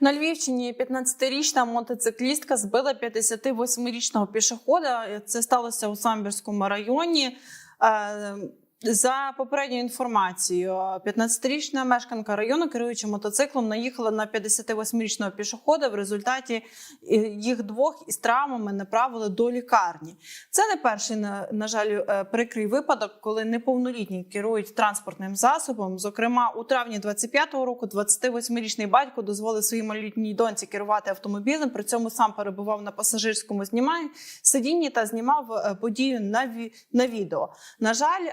На Львівщині 15-річна мотоциклістка збила 58-річного пішохода. Це сталося у Самбірському районі. За попередньою інформацією, 15-річна мешканка району, керуючи мотоциклом, наїхала на 58-річного пішохода. В результаті е, їх двох із травмами направили до лікарні. Це не перший на, жаль е, прикрий випадок, коли неповнолітні керують транспортним засобом. Зокрема, у травні 25-го року 28-річний батько дозволив своїй малолітній доньці керувати автомобілем. При цьому сам перебував на пасажирському зніманні сидінні та знімав е, подію на, ві- на відео. На жаль,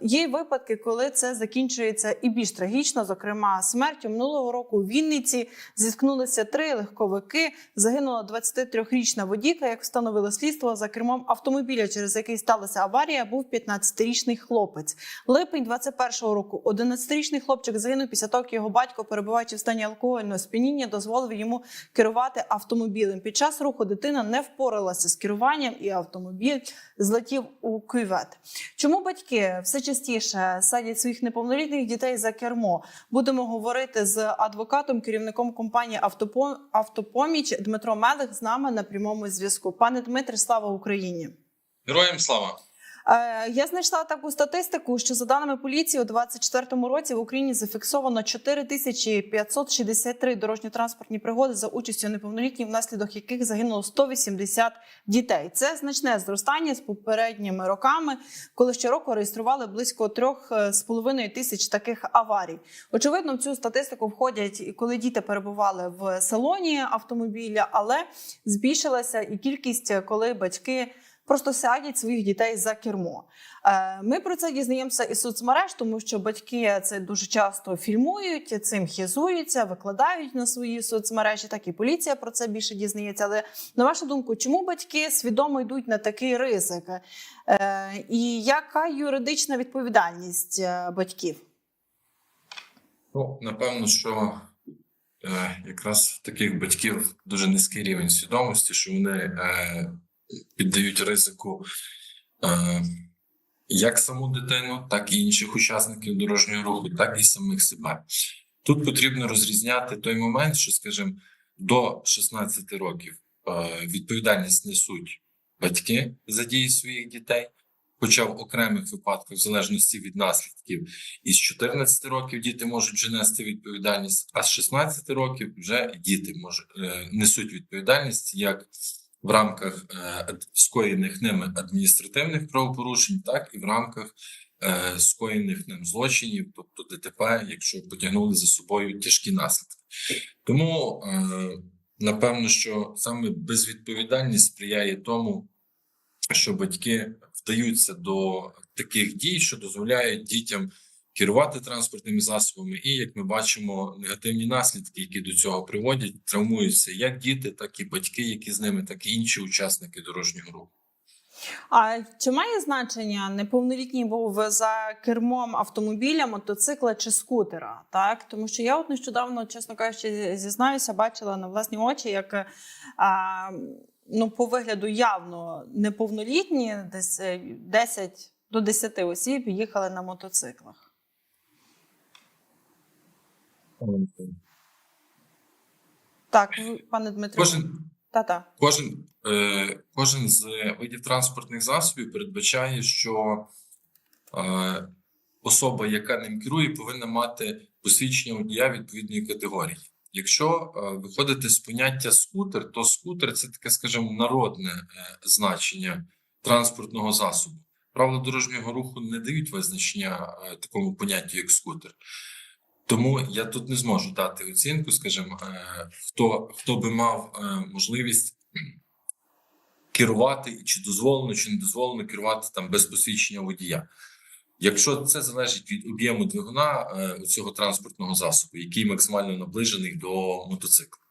є випадки, коли це закінчується і більш трагічно. Зокрема, смертю минулого року у Вінниці зіткнулися три легковики. Загинула 23-річна водійка, як встановило слідство за кермом автомобіля, через який сталася аварія, був 15-річний хлопець. Липень 21-го року 11-річний хлопчик загинув після того, як його батько, перебуваючи в стані алкогольного сп'яніння, дозволив йому керувати автомобілем. Під час руху дитина не впоралася з керуванням, і автомобіль злетів у кювет. Чому батьки все частіше садять своїх неповнолітніх дітей за кермо? Будемо говорити з адвокатом, керівником компанії «Автопо- Автопоміч Дмитро Мелих з нами на прямому зв'язку. Пане Дмитре, слава Україні! Героям слава! Е, Я знайшла таку статистику, що за даними поліції, у 2024 році в Україні зафіксовано 4563 дорожньо-транспортні пригоди за участю неповнолітніх, внаслідок яких загинуло 180 дітей. Це значне зростання з попередніми роками, коли щороку реєстрували близько 3,5 тисяч таких аварій. Очевидно, в цю статистику входять коли діти перебували в салоні автомобіля, але збільшилася і кількість, коли батьки просто садять своїх дітей за кермо. Е, Ми про це дізнаємося із соцмереж, тому що батьки це дуже часто фільмують, цим хізуються, викладають на свої соцмережі. Так і поліція про це більше дізнається. Але на вашу думку, чому батьки свідомо йдуть на такий ризик? Е, І яка юридична відповідальність е, батьків? Ну, напевно, що е, якраз таких батьків дуже низький рівень свідомості, що вони е, піддають ризику е, як саму дитину, так і інших учасників дорожнього руху, так і самих себе. Тут потрібно розрізняти той момент, що, скажімо, до 16 років е, відповідальність несуть батьки за дії своїх дітей. Хоча в окремих випадках, в залежності від наслідків, із 14 років діти можуть вже нести відповідальність, а з 16 років вже діти можуть е, несуть відповідальність як в рамках е, скоєних ними адміністративних правопорушень, так і в рамках е, скоєних ним злочинів, тобто ДТП, якщо потягнули за собою тяжкі наслідки. Тому е, напевно, що саме безвідповідальність сприяє тому, що батьки вдаються до таких дій, що дозволяють дітям керувати транспортними засобами, і як ми бачимо, негативні наслідки, які до цього приводять, травмуються як діти, так і батьки, які з ними, так і інші учасники дорожнього руху. А чи має значення неповнолітній був за кермом автомобіля, мотоцикла чи скутера? Так, тому що я от нещодавно, чесно кажучи, зізнаюся, бачила на власні очі, як а, ну, по вигляду явно неповнолітні, десь е, 10 до 10 осіб їхали на мотоциклах. Так, пане Дмитро, Кожен та-та. Кожен, е, кожен з видів транспортних засобів передбачає, що е, особа, яка ним керує, повинна мати посвідчення водія відповідної категорії. Якщо е, виходити з поняття скутер, то скутер це таке, скажімо, народне е, значення транспортного засобу. Правила дорожнього руху не дають визначення е, такому поняттю, як скутер. Тому я тут не зможу дати оцінку, скажімо, е, хто, хто би мав е, можливість керувати, чи дозволено, чи не дозволено керувати там без посвідчення водія. Якщо це залежить від об'єму двигуна е, цього транспортного засобу, який максимально наближений до мотоцикла.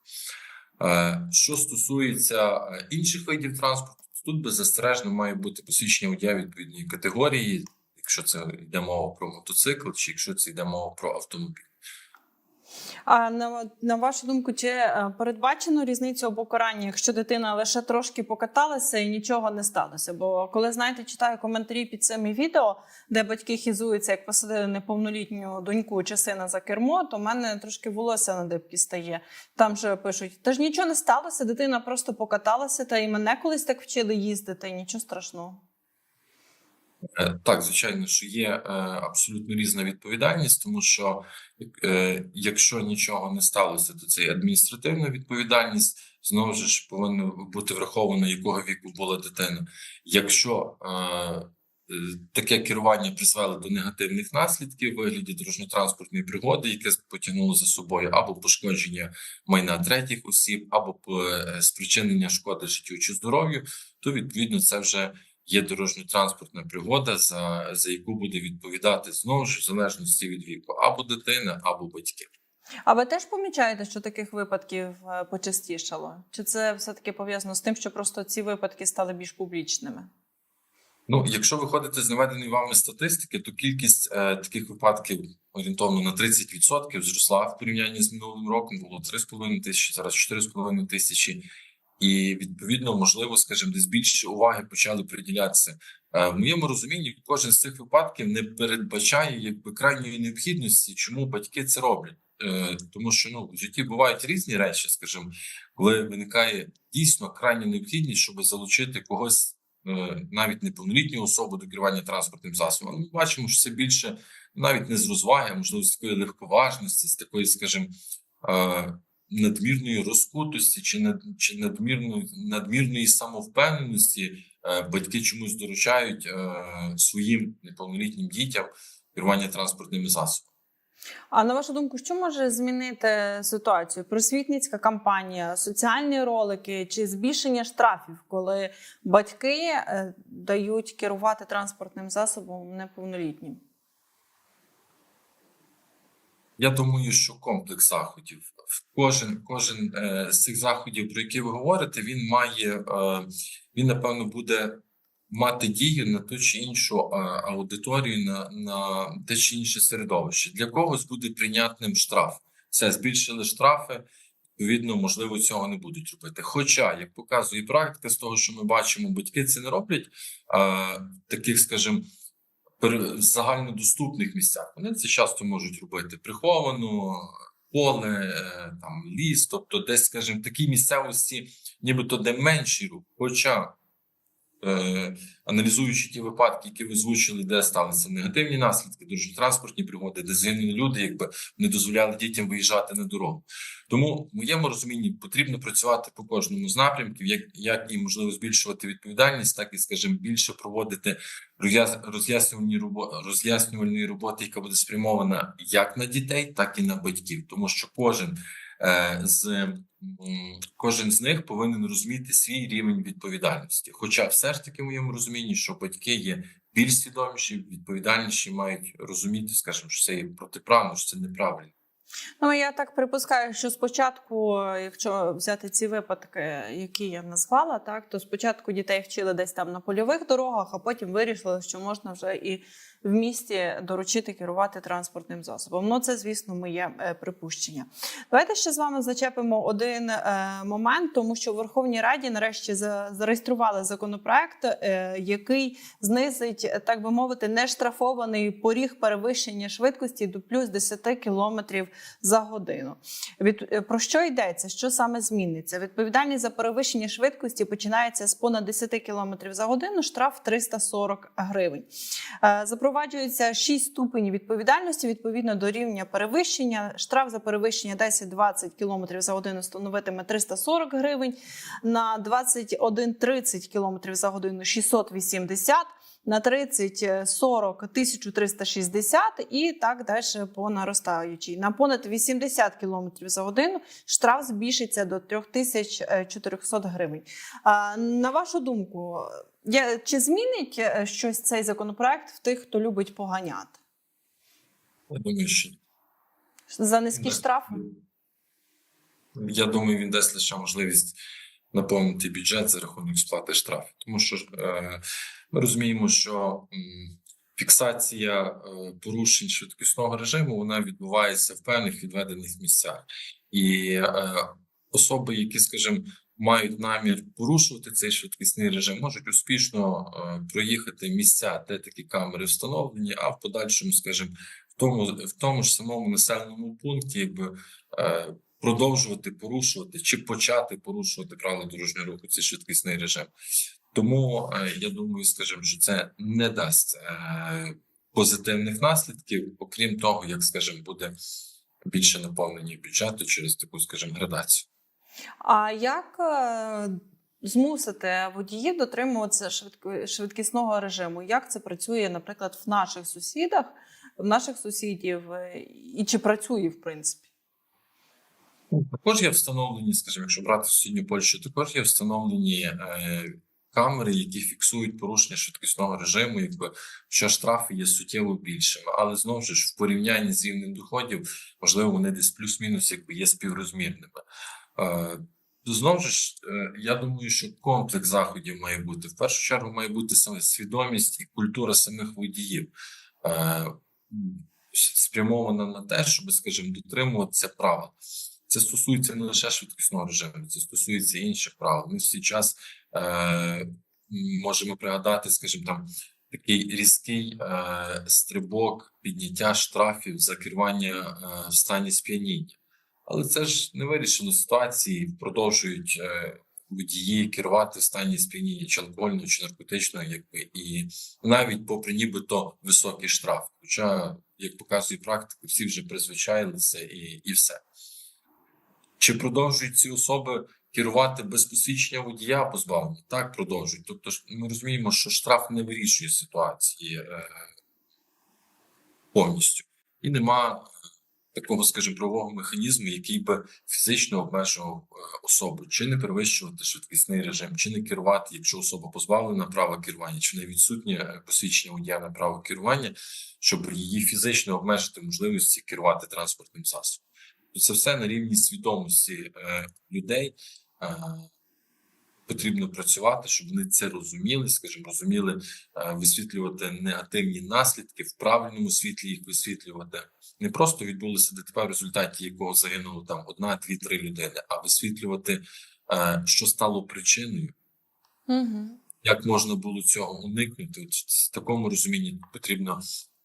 Що стосується інших видів транспорту, тут беззастережно має бути посвідчення водія відповідної категорії, якщо це йде мова про мотоцикл, чи якщо це йде мова про автомобіль. А на, на вашу думку, чи е, передбачено різницю у покаранні, якщо дитина лише трошки покаталася і нічого не сталося? Бо коли знаєте, читаю коментарі під цими відео, де батьки хізуються, як посадили неповнолітню доньку чи сина за кермо, то в мене трошки волосся на дибки стає. Там же пишуть: та ж нічого не сталося, дитина просто покаталася, та і мене колись так вчили їздити, нічого страшного. Е, Так, звичайно, що є е, абсолютно різна відповідальність, тому що е, якщо нічого не сталося, то це є адміністративна відповідальність. Знову ж повинно бути враховано, якого віку була дитина. Якщо таке керування призвело до негативних наслідків вигляді дорожньо-транспортної пригоди, яке потягнуло за собою або пошкодження майна третіх осіб, або спричинення шкоди життю чи здоров'ю, то відповідно це вже є дорожньо-транспортна пригода, за, за яку буде відповідати знову ж в залежності від віку або дитина, або батьки. А ви теж помічаєте, що таких випадків е, почастішало? Чи це все таки пов'язано з тим, що просто ці випадки стали більш публічними? Ну, якщо виходити з наведеної вами статистики, то кількість е, таких випадків орієнтовно на 30% зросла в порівнянні з минулим роком. Було 3,5 тисячі, зараз 4,5 тисячі. І відповідно, можливо, скажімо, десь більше уваги почали приділятися. Е, в моєму розумінні, кожен з цих випадків не передбачає якби крайньої необхідності, чому батьки це роблять. Е, тому що ну в житті бувають різні речі, скажімо, коли виникає дійсно крайня необхідність, щоб залучити когось е, навіть неповнолітню особу до керування транспортним засобом. Ми бачимо, що це більше навіть не з розваги, а можливо, з такої легковажності, з такої, скажімо, надмірної розкутості чи над чи надмірної надмірної самовпевненості е, батьки чомусь доручають е, своїм неповнолітнім дітям керування транспортними засобами. А на вашу думку, що може змінити ситуацію? Просвітницька кампанія, соціальні ролики чи збільшення штрафів, коли батьки е, дають керувати транспортним засобом неповнолітнім? Я думаю, що комплекс заходів. Кожен кожен е, з цих заходів, про які ви говорите, він має е, він напевно буде мати дію на ту чи іншу е, аудиторію, на, на те чи інше середовище. Для когось буде прийнятним штраф. Це збільшили штрафи. Відповідно, можливо, цього не будуть робити. Хоча, як показує практика, з того, що ми бачимо, батьки це не роблять е, таких, скажімо, в загальнодоступних місцях. Вони це часто можуть робити приховано, поле, е, там ліс, тобто десь, скажімо, такі місцевості, нібито де менший рух. Хоча, аналізуючи ті випадки, які ви озвучили, де сталися негативні наслідки, дорожньо-транспортні пригоди, де загинули люди, якби не дозволяли дітям виїжджати на дорогу. Тому, в моєму розумінні, потрібно працювати по кожному з напрямків, як, як і можливо збільшувати відповідальність, так і, скажімо, більше проводити роз'яс- роз'яснювальні робо- роз'яснювальної роботи, яка буде спрямована як на дітей, так і на батьків, тому що кожен е, з кожен з них повинен розуміти свій рівень відповідальності. Хоча, все ж таки, в моєму розумінні, що батьки є більш свідоміші, відповідальніші, мають розуміти, скажімо, що це є протиправно, що це неправильно. Ну я так припускаю, що спочатку, якщо взяти ці випадки, які я назвала, так то спочатку дітей вчили десь там на польових дорогах, а потім вирішили, що можна вже і в місті доручити керувати транспортним засобом. Ну це, звісно, моє е, припущення. Давайте ще з вами зачепимо один е, момент, тому що в Верховній Раді нарешті зареєстрували законопроект, е, який знизить, так би мовити, нештрафований поріг перевищення швидкості до плюс 10 кілометрів за годину. Від про що йдеться? Що саме зміниться? Відповідальність за перевищення швидкості починається з понад 10 км за годину, штраф 340 гривень. Е, Запроваджується 6 ступенів відповідальності відповідно до рівня перевищення. Штраф за перевищення 10-20 км за годину становитиме 340 гривень, на 21-30 км за годину 680 на 30 40 1360 і так далі по наростаючій. На понад 80 км за годину штраф збільшиться до 3400 гривень. А, На вашу думку, я- чи змінить е, щось цей законопроект в тих, хто любить поганяти? Я думаю, що За низькі Да. штрафи? Я думаю, він дасть лише можливість наповнити бюджет за рахунок сплати штрафів. Тому що е, ми розуміємо, що фіксація е, порушень швидкісного режиму вона відбувається в певних відведених місцях, і е, особи, які, скажімо, мають намір порушувати цей швидкісний режим, можуть успішно проїхати місця, де такі камери встановлені, а в подальшому, скажімо, в тому в тому ж самому населеному пункті, якби продовжувати порушувати чи почати порушувати правила дорожнього руху цей швидкісний режим. Тому е, я думаю, скажімо, що це не дасть е, позитивних наслідків, окрім того, як скажімо, буде більше наповнення бюджету через таку, скажімо, градацію. А як е, змусити водіїв дотримуватися швидкісного режиму? Як це працює, наприклад, в наших сусідах, в наших сусідів, і чи працює в принципі? Також є встановлені, скажімо, якщо брати сусідню Польщу, також є встановлені е, камери, які фіксують порушення швидкісного режиму, якби що штрафи є суттєво більшими. Але знову ж в порівнянні з рівнем доходів, можливо, вони десь плюс-мінус якби є співрозмірними. Е, Знову ж, е, я думаю, що комплекс заходів має бути. В першу чергу має бути саме свідомість і культура самих водіїв, е, спрямована на те, щоб, скажімо, дотримуватися правил. Це стосується не лише швидкісного режиму, це стосується інших правил. Ми всі час е, можемо пригадати, скажімо, там такий різкий е, стрибок підняття штрафів за керування е, в стані сп'яніння. Але це ж не вирішило ситуації, продовжують е, водії керувати в стані сп'яніння чи алкогольного, чи наркотичного, якби і навіть попри нібито високий штраф. Хоча, як показує практика, всі вже призвичайлися і, і все. Чи продовжують ці особи керувати без посвідчення водія позбавлення? Так, продовжують. Тобто, ми розуміємо, що штраф не вирішує ситуації е, повністю, і нема такого, скажімо, правового механізму, який би фізично обмежував е, особу, чи не перевищувати швидкісний режим, чи не керувати, якщо особа позбавлена права керування, чи не відсутнє е, посвідчення водія на право керування, щоб її фізично обмежити можливості керувати транспортним засобом. То це все на рівні свідомості е, людей. Е, потрібно працювати, щоб вони це розуміли, скажімо, розуміли е, висвітлювати негативні наслідки в правильному світлі їх висвітлювати. Не просто відбулося ДТП, в результаті якого загинуло там одна, дві, три людини, а висвітлювати, що стало причиною, Угу. як можна було цього уникнути. В такому розумінні потрібно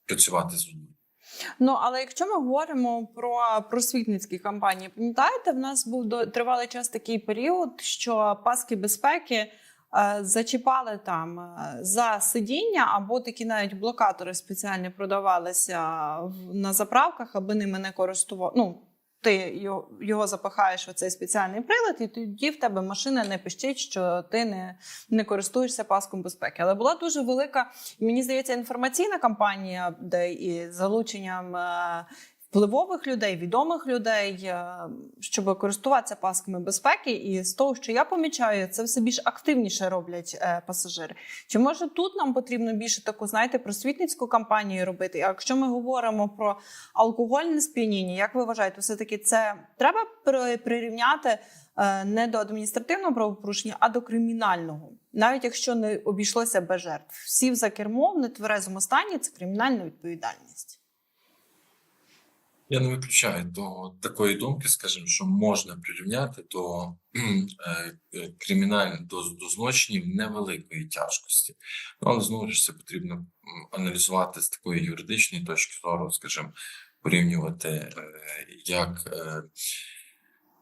працювати з людьми. Ну але якщо ми говоримо про просвітницькі кампанії, пам'ятаєте, в нас був до тривалий час такий період, що паски безпеки е, зачіпали там е, за сидіння, або такі навіть блокатори спеціальні продавалися на заправках, аби ними не користував. Ну, ти його, запахаєш в цей спеціальний прилад, і тоді в тебе машина не пищить, що ти не, не користуєшся паском безпеки. Але була дуже велика, мені здається, інформаційна кампанія, де і залученням е, впливових людей, відомих людей, е, щоб користуватися пасками безпеки. І з того, що я помічаю, це все більш активніше роблять е, пасажири. Чи може тут нам потрібно більше таку, знаєте, просвітницьку кампанію робити? Якщо ми говоримо про алкогольне сп'яніння, як ви вважаєте, все таки це треба при- прирівняти е, не до адміністративного правопорушення, а до кримінального, навіть якщо не обійшлося без жертв. Сів за кермо в нетверезому стані це кримінальна відповідальність. Я не виключаю того такої думки, скажімо, що можна прирівняти до е, е, кримінальних до, до злочинів невеликої тяжкості. Ну, але знову ж це потрібно аналізувати з такої юридичної точки зору, скажімо, порівнювати е, як.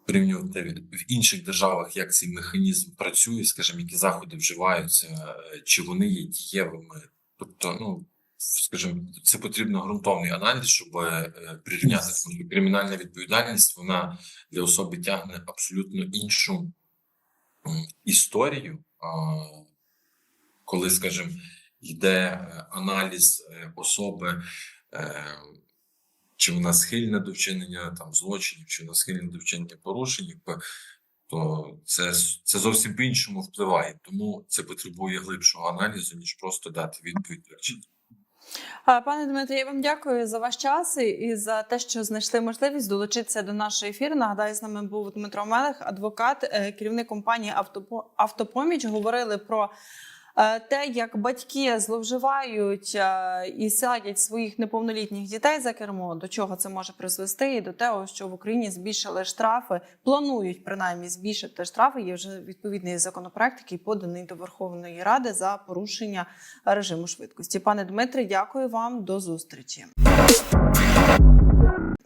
Порівнювати в інших державах, як цей механізм працює, скажімо, які заходи вживаються, чи вони є дієвими. Тобто, ну скажімо, це потрібно ґрунтовний аналіз, щоб е, прирівняти кримінальна відповідальність. Вона для особи тягне абсолютно іншу історію. Коли, скажімо, йде е, аналіз е, особи, чи вона схильна до вчинення там злочинів, чи вона схильна до вчинення порушень, то це, це зовсім по-іншому впливає. Тому це потребує глибшого аналізу, ніж просто дати відповідь. А, Пане Дмитре, я вам дякую за ваш час і- за те, що знайшли можливість долучитися до нашого ефіру. Нагадаю, з нами був Дмитро Мелех, адвокат, е, керівник компанії «Автопо- Автопоміч. Говорили про Те, як батьки зловживають е, і садять своїх неповнолітніх дітей за кермо, до чого це може призвести, і до того, що в Україні збільшили штрафи, планують принаймні збільшити штрафи. Є вже відповідний законопроект, який поданий до Верховної Ради за порушення режиму швидкості. Пане Дмитре, дякую вам. До зустрічі.